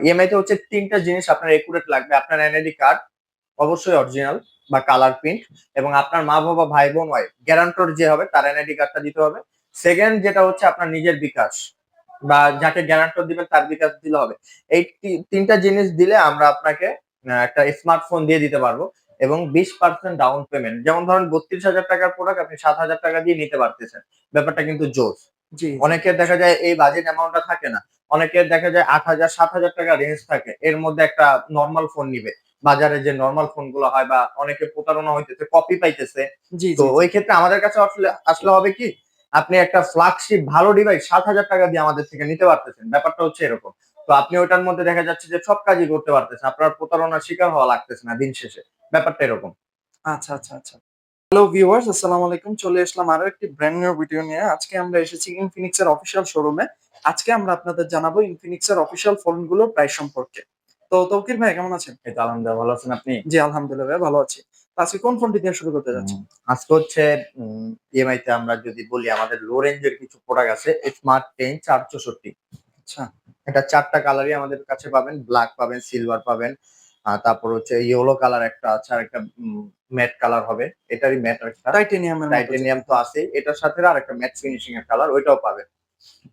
EMI তে হচ্ছে তিনটা জিনিস আপনার একুরেট লাগবে। আপনার এনআইডি কার্ড অবশ্যই অরিজিনাল বা কালার প্রিন্ট এবং আপনার মা বাবা ভাই বোন হয় গ্যারান্টর যে হবে তার এনআইডি কার্ডটা দিতে হবে। সেকেন্ড যেটা হচ্ছে আপনার নিজের বিকাশ বা যাকে গ্যারান্টর দিবেন তার বিকাশ দিলে হবে। এই তিনটা জিনিস দিলে আমরা আপনাকে একটা স্মার্টফোন দিয়ে দিতে পারব এবং বিশ পার্সেন্ট ডাউন পেমেন্ট যেমন ধরেন বত্রিশ হাজার টাকার প্রোডাক্ট আপনি সাত হাজার টাকা দিয়ে নিতে পারতেছেন। ব্যাপারটা কিন্তু জোর। অনেকের দেখা যায় এই বাজেট অ্যামাউন্টটা থাকে না। অনেকের দেখা যায় আট হাজার সাত হাজার টাকা রেঞ্জ থাকে। এর মধ্যে একটা নর্মাল ফোন নিবে। বাজারে যে নর্মাল ফোনগুলো হয় বা অনেকে প্রতারণা হইতেছে কপি পাইতেছে। জি তো ওই ক্ষেত্রে আমাদের কাছে আসলে আসলে হবে কি আপনি একটা ফ্ল্যাগশিপ ভালো ডিভাইস সাত হাজার টাকা দিয়ে আমাদের থেকে নিতে পারতেছেন। ব্যাপারটা হচ্ছে এরকম। তো আপনি ওটার মধ্যে দেখা যাচ্ছে যে সব কাজই করতে পারতেছেন। আপনার প্রতারণার শিকার হওয়া লাগতেছে না দিন শেষে। ব্যাপারটা এরকম। আচ্ছা আচ্ছা আচ্ছা। হ্যালো ভিউয়ার্স আসসালামু আলাইকুম। চলে আসলাম আরও একটি ব্র্যান্ড নিউ ভিডিও নিয়ে। আজকে আমরা এসেছি ইনফিনিক্স এর অফিসিয়াল শোরুমে আজকে আমরা আপনাদের জানাব ইনফিনিক্স এর অফিসিয়াল ফোনগুলোর প্রাইস সম্পর্কে। তো তৌকির ভাই কেমন আছেন? এই তো আলহামদুলিল্লাহ ভালো আছেন আপনি? জি আলহামদুলিল্লাহ ভাই, ভালো আছি। আজকে কোন ফোনটি দিয়ে শুরু করতে যাচ্ছেন? আজকে হচ্ছে ইএমআই তে আমরা যদি বলি আমাদের লো রেঞ্জের কিছু প্রোডাক্ট আছে স্মার্ট টেন চার চৌষট্টি আচ্ছা। এটা চারটা কালারই আমাদের কাছে পাবেন ব্ল্যাক পাবেন সিলভার পাবেন তারপর হচ্ছে ইয়েলো কালার একটা আছে আর একটা ম্যাট কালার হবে। এটারই ম্যাট একটা টাইটেনিয়ামের টাইটেনিয়াম তো আছে এটার সাথে আর একটা ম্যাট ফিনিশিং এর কালার ওইটাও পাবেন।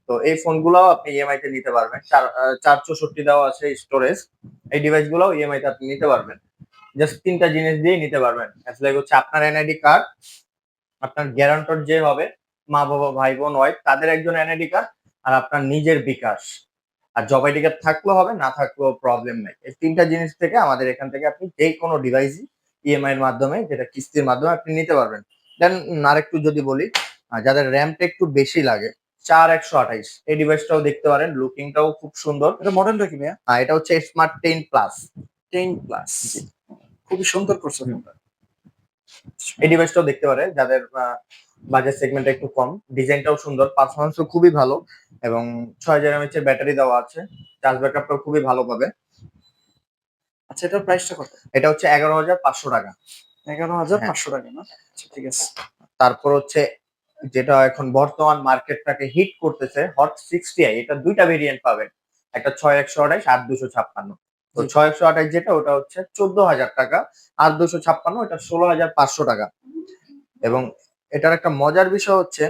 তো এই ফোনগুলো আপনি ইএমআই তে নিতে পারবেন। চার চার চৌষট্টি দেওয়া আছে স্টোরেজ এই ডিভাইসগুলো ইএমআই তে আপনি নিতে পারবেন। জাস্ট তিনটা জিনিস দিয়ে নিতে পারবেন। লাইক হচ্ছে আপনার এনআইডি কার্ড আপনার গ্যারান্টর যে হবে, মা বাবা, ভাই বোন ওয়াইফ তাদের একজন এনআইডি কার্ড আর আপনার নিজের বিকাশ। আর জব আইডি কার্ড থাকলেও হবে, না থাকলেও প্রবলেম নাই। এই তিনটা জিনিস থেকে আমাদের এখান থেকে আপনি যে কোনো ডিভাইসই ইএমআই এর মাধ্যমে, যেটা কিস্তির মাধ্যমে আপনি নিতে পারবেন। দেন আরেকটু যদি বলি যাদের র্যামটা একটু বেশি লাগে চার একশো আঠাইশ। এই ডিভাইসটাও দেখতে পারেন লুকিংটাও খুব সুন্দর। এটা মডেলটা কি ভাইয়া? আর এটা হচ্ছে smart ten plus ten plus খুবই সুন্দর করছে এই ডিভাইসটাও দেখতে পারে যাদের বাজেট সেগমেন্টটা একটু কম। ডিজাইনটাও সুন্দর পারফরমেন্সও খুবই ভালো এবং ছয় হাজার এমএচ এর ব্যাটারি দেওয়া আছে। চার্জ ব্যাকআপটাও খুবই ভালো পাবে। আচ্ছা এটার প্রাইসটা কত? এটা হচ্ছে এগারো হাজার পাঁচশো টাকা। এগারো হাজার হ্যাঁ। পাঁচশো টাকা না? আচ্ছা ঠিক আছে। তারপর হচ্ছে যেটা এখন বর্তমান মার্কেটটাকে হিট করতেছে হট সিক্সটি আই এটা দুইটা ভেরিয়েন্ট পাবেন। একটা ছয় একশো আঠাইশ আর দুশো ছাপ্পান্ন। তো ছয় একশো আঠাইশ যেটা ওটা হচ্ছে চোদ্দ হাজার টাকা আর দুশো ছাপ্পান্ন এটা ষোলো হাজার পাঁচশো টাকা। এবং এটার একটা মজার বিষয় হচ্ছে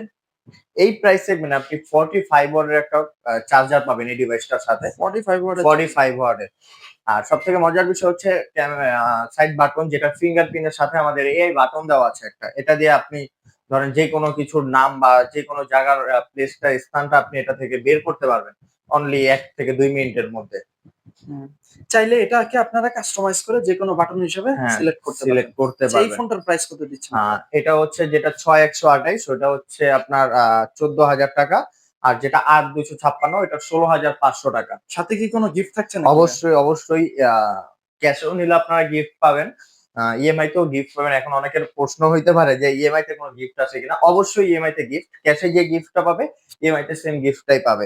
এই প্রাইস সেগমেন্টে আপনি ফর্টি ফাইভ ওয়ার্ডের একটা চার্জার পাবেন এই ডিভাইসটার সাথে। ফর্টি ফাইভ ফর্টি ফাইভ ওয়ার্ডের আর সব থেকে মজার বিষয় হচ্ছে সাইড বাটন যেটা ফিঙ্গারপ্রিন্টের সাথে আমাদের এআই বাটন দেওয়া আছে একটা এটা দিয়ে আপনি ধরেন যে কোনো কিছুর নাম বা যে কোনো জায়গার প্লেসটা স্থানটা আপনি এটা থেকে বের করতে পারবেন অনলি এক থেকে দুই মিনিটের মধ্যে। চাইলে এটাকে আপনারা কাস্টমাইজ করে যে কোনো বাটন হিসেবে হ্যাঁ, সিলেক্ট করতে পারেন সিলেক্ট করতে আচ্ছা, এই ফোনটার প্রাইস কত দিচ্ছেন? এটা হচ্ছে যেটা ছয় একশো আঠাইশ ওটা হচ্ছে আপনার চোদ্দ হাজার টাকা। আর যেটা আট দুশো ছাপ্পান্ন এটা ষোলো হাজার পাঁচশো টাকা। সাথে কি কোনো গিফট থাকছে না অবশ্যই অবশ্যই ক্যাশেও নিলে আপনারা গিফট পাবেন। ইএমআই তেও গিফট পাবেন। এখন অনেকের প্রশ্ন হইতে পারে যে ইএমআই তে কোনো গিফট আছে কিনা। অবশ্যই ইএমআই তে গিফট ক্যাশে যে গিফটটা পাবে ইএমআই তে সেম গিফটটাই পাবে।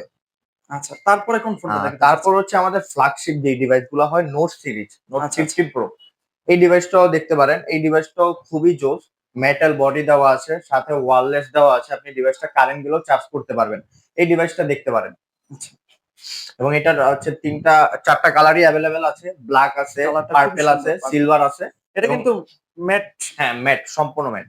আচ্ছা তারপরে কোন ফোনটা তারপর হচ্ছে আমাদের ফ্ল্যাগশিপ যে ডিভাইসগুলো হয় note series note fifty pro এই ডিভাইসটাও দেখতে পারেন। এই ডিভাইসটাও খুবই জোস। মেটাল বডি দেওয়া আছে সাথে ওয়ারলেস দেওয়া আছে। আপনি ডিভাইসটা কারেন্টগুলো চার্জ করতে পারবেন। এই ডিভাইসটা দেখতে পারেন। আচ্ছা। এবং এটার হচ্ছে তিনটা চারটা কালারই অ্যাভেলেবেল আছে। ব্ল্যাক আছে পার্পেল আছে সিলভার আছে। এটা কিন্তু ম্যাট হ্যাঁ ম্যাট সম্পূর্ণ ম্যাট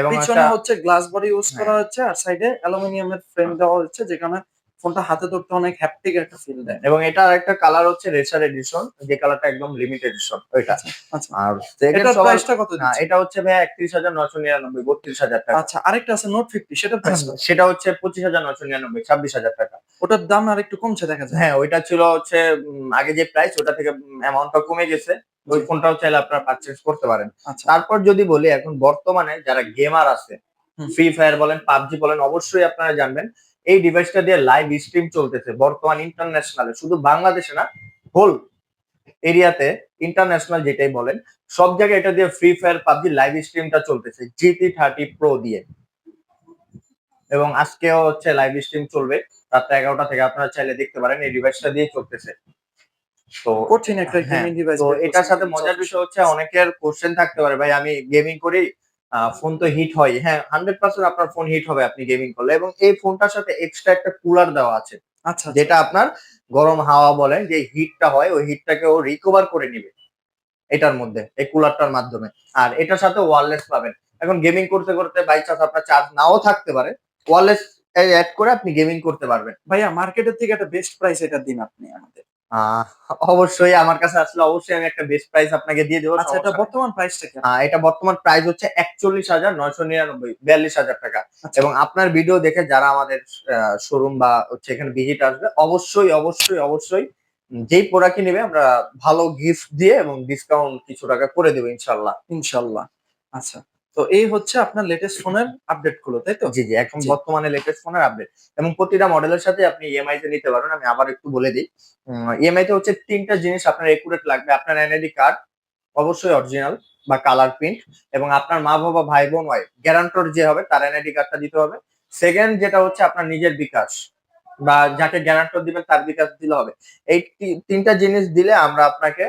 এবং পিছনে হচ্ছে গ্লাস বডি ইউজ হ্যাঁ। করা হচ্ছে আর সাইডে অ্যালুমিনিয়ামের ফ্রেম দেওয়া হচ্ছে যেখানে ফোনটা হাতে ধরতে অনেক হ্যাপটিক একটা ফিল দেয়। এবং এটার একটা কালার হচ্ছে রেসার এডিশন যে কালারটা একদম লিমিটেড এডিশন ওইটা। আচ্ছা আর এটার প্রাইসটা কত না, এটা হচ্ছে ভাই একত্রিশ হাজার নশো নিরানব্বই বত্রিশ হাজার টাকা। আচ্ছা আরেকটা আছে নোট ফিফটি সেটার প্রাইস সেটা হচ্ছে পঁচিশ হাজার নশো নিরানব্বই ছাব্বিশ হাজার টাকা। ওটার দাম আর একটু কমছে দেখা যায়। হ্যাঁ ওইটা ছিল হচ্ছে আগে যে প্রাইস ওটা থেকে অ্যামাউন্টটা কমে গেছে। ওই ফোনটাও চাইলে আপনারা পারচেজ করতে পারেন। আচ্ছা। তারপর যদি বলি এখন বর্তমানে যারা গেমার আছে ফ্রি ফায়ার বলেন পাবজি বলেন অবশ্যই আপনারা জানবেন এই ডিভাইসটা দিয়ে লাইভ স্ট্রিম চলতেছে বর্তমান ইন্টারন্যাশনালে শুধু বাংলাদেশে না হোল এরিয়াতে ইন্টারন্যাশনাল যেটাই বলেন সব জায়গায় এটা দিয়ে ফ্রি ফায়ার পাবজি লাইভ স্ট্রিমটা চলতেছে জিটি থার্টি প্রো দিয়ে। এবং আজকেও হচ্ছে লাইভ স্ট্রিম চলবে। রাত এগারোটা থেকে আপনারা চাইলে দেখতে পারেন এই ডিভাইসটা দিয়ে চলতেছে। তো কঠিন একটা হ্যাঁ, গেমিং ডিভাইস তো এটার সাথে মজার বিষয় হচ্ছে অনেকের কোশ্চেন থাকতে পারে ভাই আমি গেমিং করি ফোন তো হিট হয়। হ্যাঁ হান্ড্রেড পার্সেন্ট আপনার ফোন হিট হবে আপনি গেমিং করলে এবং এই ফোনটার সাথে এক্সট্রা একটা কুলার দেওয়া আছে। আচ্ছা যেটা আপনার গরম হাওয়া বলেন যে হিটটা হয় ওই হিটটাকে ও রিকভার করে নিবে এটার মধ্যে এই কুলারটার মাধ্যমে। আর এটার সাথে ওয়্যারলেস পাবেন। এখন গেমিং করতে করতে বাই চান্স আপনার চার্জ নাও থাকতে পারে ওয়্যারলেস অ্যাড করে আপনি গেমিং করতে পারবেন। ভাইয়া মার্কেটের থেকে একটা বেস্ট প্রাইস এটা দিন আপনি আমাদের। অবশ্যই আমার কাছে আসলে অবশ্যই আমি একটা বেস্ট প্রাইস আপনাকে দিয়ে দেবো আচ্ছা এটা বর্তমান প্রাইসটা কি? আহ, এটা বর্তমান প্রাইস হচ্ছে একচল্লিশ হাজার নয়শো নিরানব্বই বিয়াল্লিশ হাজার টাকা। আচ্ছা। এবং আপনার ভিডিও দেখে যারা আমাদের শোরুম বা হচ্ছে এখানে ভিজিট আসবে অবশ্যই অবশ্যই অবশ্যই যেই প্রোডাক্টই নেবে আমরা ভালো গিফট দিয়ে এবং ডিসকাউন্ট কিছু টাকা করে দেবো ইনশাল্লাহ। ইনশাল্লাহ। আচ্ছা। তো এই হচ্ছে আপনার লেটেস্ট ফোনের আপডেটগুলো তাই তো? জি জি এখন বর্তমানে লেটেস্ট ফোনের আপডেট এবং প্রতিটা মডেলের সাথে আপনি ইএমআই তে নিতে পারবেন আমি আবার একটু বলে দিই। ইএমআই তে হচ্ছে তিনটা জিনিস আপনার একুরেট লাগবে। আপনার এনআইডি কার্ড অবশ্যই অরিজিনাল বা কালার প্রিন্ট এবং আপনার মা বাবা ভাই বোন ওয়াইফ গ্যারান্টর যে হবে তার এনআইডি কার্ডটা দিতে হবে। সেকেন্ড যেটা হচ্ছে আপনার নিজের বিকাশ বা যাকে গ্যারান্টর দিবেন তার বিকাশ দিলে হবে। এই তিনটা জিনিস দিলে আমরা আপনাকে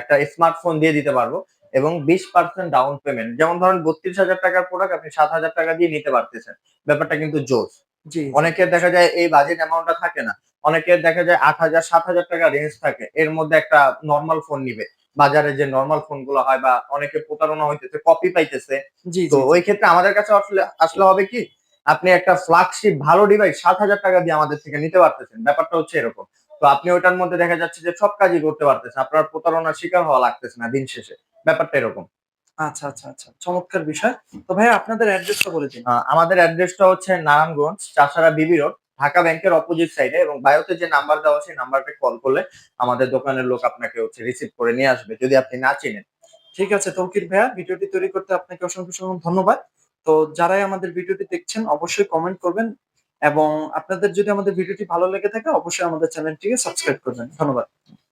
একটা স্মার্টফোন দিয়ে দিতে পারব। এবং বিশ পার্সেন্ট ডাউন পেমেন্ট যেমন ধরেন বত্রিশ হাজার টাকার প্রোডাক্ট আপনি সাত হাজার টাকা দিয়ে নিতে পারতেছেন। ব্যাপারটা কিন্তু জোস। জি অনেকের দেখা যায় এই বাজেট অ্যামাউন্টটা থাকে না। অনেকের দেখা যায় আট হাজার সাত হাজার টাকা রেঞ্জ থাকে। এর মধ্যে একটা নর্মাল ফোন নিবে। বাজারে যে নর্মাল ফোনগুলো হয় বা অনেকে প্রতারণা হইতেছে কপি পাইতেছে। তো ওই ক্ষেত্রে আমাদের কাছে আসলে আসলে হবে কি আপনি একটা ফ্ল্যাগশিপ ভালো ডিভাইস সাত হাজার টাকা দিয়ে আমাদের থেকে নিতে পারতেছেন। ব্যাপারটা হচ্ছে এরকম। তো আপনি ওইটার মধ্যে দেখা যাচ্ছে যে সব কাজই করতে পারতেছেন। আপনার প্রতারণার শিকার হওয়া লাগতেছে না দিন শেষে। ব্যাপারটা এরকম। আচ্ছা আচ্ছা আচ্ছা। চমৎকার বিষয়। তো ভাইয়া আপনাদের অ্যাড্রেসটা বলে দিন। আমাদের অ্যাড্রেসটা হচ্ছে নারায়ণগঞ্জ চাষারা বিবি রোড ঢাকা ব্যাংকের অপোজিট সাইডে এবং বায়োতে যে নাম্বার দেওয়া আছে নাম্বারটা কল করলে আমাদের দোকানের লোক আপনাকে হচ্ছে রিসিভ করে নিয়ে আসবে যদি আপনি না চিনেন। ঠিক আছে তৌকির ভাইয়া ভিডিওটি তৈরি করতে আপনাকে অসংখ্য অসংখ্য ধন্যবাদ। তো যারাই আমাদের ভিডিওটি দেখছেন অবশ্যই কমেন্ট করবেন এবং আপনাদের যদি আমাদের ভিডিওটি ভালো লেগে থাকে অবশ্যই আমাদের চ্যানেলটিকে সাবস্ক্রাইব করবেন। ধন্যবাদ।